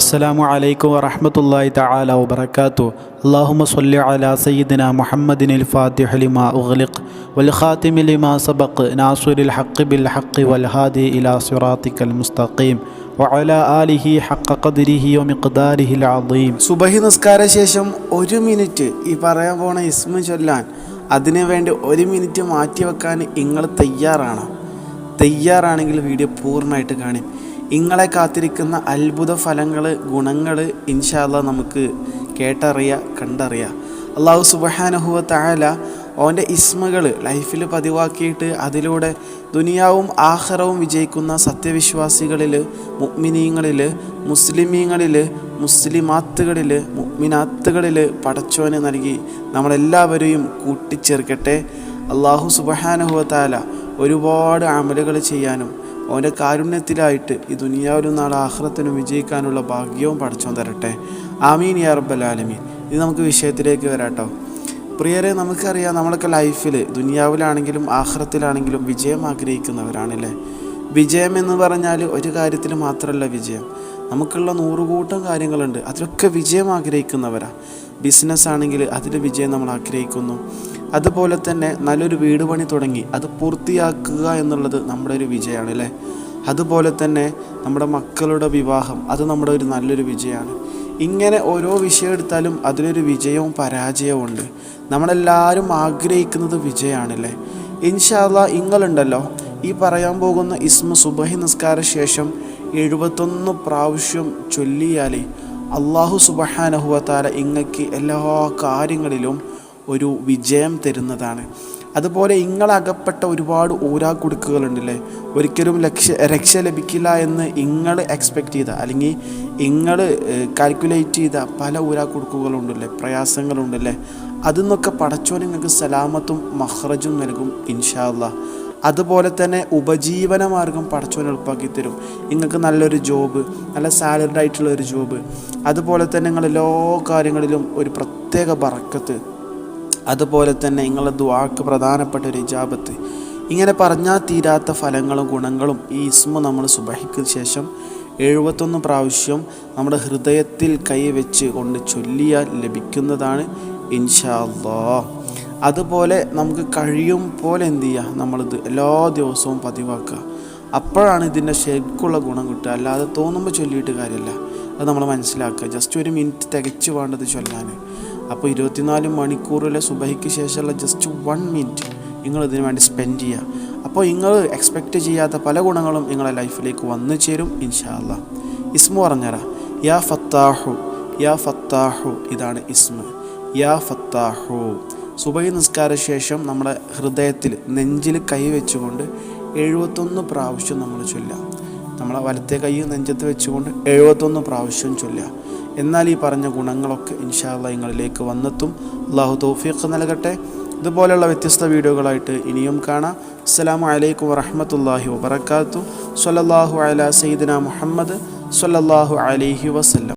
السلام عليكم ورحمة الله تعالى وبركاته اللهم صل على سيدنا محمد الفاتح لما أغلق والخاتم لما سبق ناصر الحق بالحق والهادي إلى صراطك المستقيم وعلى آله حق قدره ومقداره العظيم സുബഹി നിസ്കാര ശേഷം ഒരു മിനിറ്റ് ഈ പറയാൻ പോണ ഇസ്മ ചൊല്ലാൻ അതിനു വേണ്ടി ഒരു മിനിറ്റ് മാറ്റി വെക്കാൻ നിങ്ങൾ തയ്യാറാണോ തയ്യാറാണെങ്കിൽ വീഡിയോ പൂർണമായിട്ട് കാണും. ഇങ്ങളെ കാത്തിരിക്കുന്ന അത്ഭുത ഫലങ്ങൾ ഗുണങ്ങൾ ഇൻഷാല്ല നമുക്ക് കേട്ടറിയാം കണ്ടറിയാം. അള്ളാഹു സുബഹാനഹുവ താല ഓന്റെ ഇസ്മകൾ ലൈഫിൽ പതിവാക്കിയിട്ട് അതിലൂടെ ദുനിയാവും ആഹ്റവും വിജയിക്കുന്ന സത്യവിശ്വാസികളിൽ മുഗ്മിനീങ്ങളിൽ മുസ്ലിമീങ്ങളിൽ മുസ്ലിമാത്തുകളിൽ മുഗ്മിനാത്തുകളിൽ പടച്ചോന് നൽകി നമ്മളെല്ലാവരെയും കൂട്ടിച്ചേർക്കട്ടെ. അള്ളാഹു സുബഹാനഹുവ താല ഒരുപാട് അമലുകൾ ചെയ്യാനും അവന്റെ കാരുണ്യത്തിലായിട്ട് ഈ ദുനിയാവിലും നാളെ ആഹ്റത്തിനും വിജയിക്കാനുള്ള ഭാഗ്യവും പഠിച്ചു തരട്ടെ. ആമീൻ യാ റബ്ബൽ ആലമീൻ. ഇത് നമുക്ക് വിഷയത്തിലേക്ക് വരാട്ടോ പ്രിയരെ നമുക്കറിയാം നമ്മളൊക്കെ ലൈഫിൽ ദുനിയാവിലാണെങ്കിലും ആഹ്റത്തിലാണെങ്കിലും വിജയം ആഗ്രഹിക്കുന്നവരാണല്ലേ വിജയം എന്ന് പറഞ്ഞാൽ ഒരു കാര്യത്തിൽ മാത്രമല്ല വിജയം. നമുക്കുള്ള നൂറുകൂട്ടം കാര്യങ്ങളുണ്ട്. അതിലൊക്കെ വിജയം ആഗ്രഹിക്കുന്നവരാണ് ബിസിനസ് ആണെങ്കിൽ അതിൽ വിജയം നമ്മൾ ആഗ്രഹിക്കുന്നു. അതുപോലെ തന്നെ നല്ലൊരു വീട് പണി തുടങ്ങി. അത് പൂർത്തിയാക്കുക എന്നുള്ളത് നമ്മുടെ ഒരു വിജയമാണ് അല്ലേ? അതുപോലെ തന്നെ നമ്മുടെ മക്കളുടെ വിവാഹം അത് നമ്മുടെ ഒരു നല്ലൊരു വിജയമാണ്. ഇങ്ങനെ ഓരോ വിഷയം എടുത്താലും അതിലൊരു വിജയവും പരാജയവും ഉണ്ട്. നമ്മളെല്ലാവരും ആഗ്രഹിക്കുന്നത് വിജയമാണല്ലേ ഇൻഷാല്ല ഇങ്ങളുണ്ടല്ലോ. ഈ പറയാൻ പോകുന്ന ഇസ്മ സുബഹി നിസ്കാര ശേഷം എഴുപത്തൊന്ന് പ്രാവശ്യം ചൊല്ലിയാലേ അള്ളാഹു സുബഹാനഹുവത്താല ഇങ്ങക്ക് എല്ലാ കാര്യങ്ങളിലും ഒരു വിജയം തരുന്നതാണ്. അതുപോലെ ഇങ്ങളകപ്പെട്ട ഒരുപാട് ഊരാ കുടുക്കുകളുണ്ടല്ലേ ഒരിക്കലും ലക്ഷ്യ രക്ഷ ലഭിക്കില്ല എന്ന് ഇങ്ങൾ എക്സ്പെക്റ്റ് ചെയ്ത അല്ലെങ്കിൽ ഇങ്ങൾ കാൽക്കുലേറ്റ് ചെയ്ത പല ഊരാ കുടുക്കുകളുണ്ടല്ലേ പ്രയാസങ്ങളുണ്ടല്ലേ? അതിൽ നിന്നൊക്കെ പടച്ചോൻ നിങ്ങൾക്ക് സലാമത്തും മഹ്റജും നൽകും ഇൻഷാല്ല അതുപോലെ തന്നെ ഉപജീവന മാർഗം പടച്ചോൻ തരും. നിങ്ങൾക്ക് നല്ലൊരു ജോബ് നല്ല സാലറിഡ് ആയിട്ടുള്ള ഒരു ജോബ് അതുപോലെ തന്നെ നിങ്ങൾ എല്ലാ കാര്യങ്ങളിലും ഒരു പ്രത്യേക ബറക്കത്ത്. അതുപോലെ തന്നെ നിങ്ങളുടെ ദ്വാക്ക് പ്രധാനപ്പെട്ട ഒരു ഇജാബത്ത്. ഇങ്ങനെ പറഞ്ഞാൽ തീരാത്ത ഫലങ്ങളും ഗുണങ്ങളും ഈ ഇസ്മു നമ്മൾ സുബഹിക്ക് ശേഷം എഴുപത്തൊന്ന് പ്രാവശ്യം നമ്മുടെ ഹൃദയത്തിൽ കൈവച്ച് കൊണ്ട് ചൊല്ലിയാൽ ലഭിക്കുന്നതാണ് ഇൻഷാ അല്ലാ അതുപോലെ നമുക്ക് കഴിയും പോലെ എന്ത് ചെയ്യുക നമ്മളിത് എല്ലാ ദിവസവും പതിവാക്കുക. അപ്പോഴാണ് ഇതിന്റെ ശരിക്കുള്ള ഗുണം കിട്ടുക. അല്ലാതെ തോന്നുമ്പോൾ ചൊല്ലിയിട്ട് കാര്യമില്ല അത് നമ്മൾ മനസ്സിലാക്കുക. ജസ്റ്റ് ഒരു മിനിറ്റ് തികച്ചു വേണ്ടത് ചൊല്ലാൻ അപ്പോൾ ഇരുപത്തിനാല് മണിക്കൂറിലെ സുബഹിക്ക് ശേഷമുള്ള ജസ്റ്റ് വൺ മിനിറ്റ് നിങ്ങൾ ഇതിനു വേണ്ടി സ്പെൻഡ് ചെയ്യുക അപ്പോൾ നിങ്ങൾ എക്സ്പെക്റ്റ് ചെയ്യാത്ത പല ഗുണങ്ങളും നിങ്ങളുടെ ലൈഫിലേക്ക് വന്നു ചേരും ഇൻഷാല്ല ഇസ്മു പറഞ്ഞുതരാം യാ ഫത്താഹു യാ ഫത്താഹു ഇതാണ് ഇസ്മു. യാ ഫത്താഹു. സുബഹി നിസ്കാര ശേഷം നമ്മുടെ ഹൃദയത്തിൽ നെഞ്ചിൽ കൈ വെച്ചുകൊണ്ട് എഴുപത്തൊന്ന് പ്രാവശ്യം നമ്മൾ ചൊല്ലാം നമ്മളെ വലത്തെ കൈ നെഞ്ചത്ത് വെച്ചുകൊണ്ട് എഴുപത്തൊന്ന് പ്രാവശ്യം ചൊല്ലുക. എന്നാൽ ഈ പറഞ്ഞ ഗുണങ്ങളൊക്കെ ഇൻഷാല്ല നിങ്ങളിലേക്ക് വന്നെത്തും. അള്ളാഹു തൗഫീഖ് നൽകട്ടെ. ഇതുപോലെയുള്ള വ്യത്യസ്ത വീഡിയോകളായിട്ട് ഇനിയും കാണാം. അസ്സലാമു അലൈക്കും വറഹമത്തല്ലാഹി വബർക്കാത്തു സല്ലല്ലാഹു അല സയ്യിദന മുഹമ്മദ് സല്ലല്ലാഹു അലൈഹി വസല്ലം.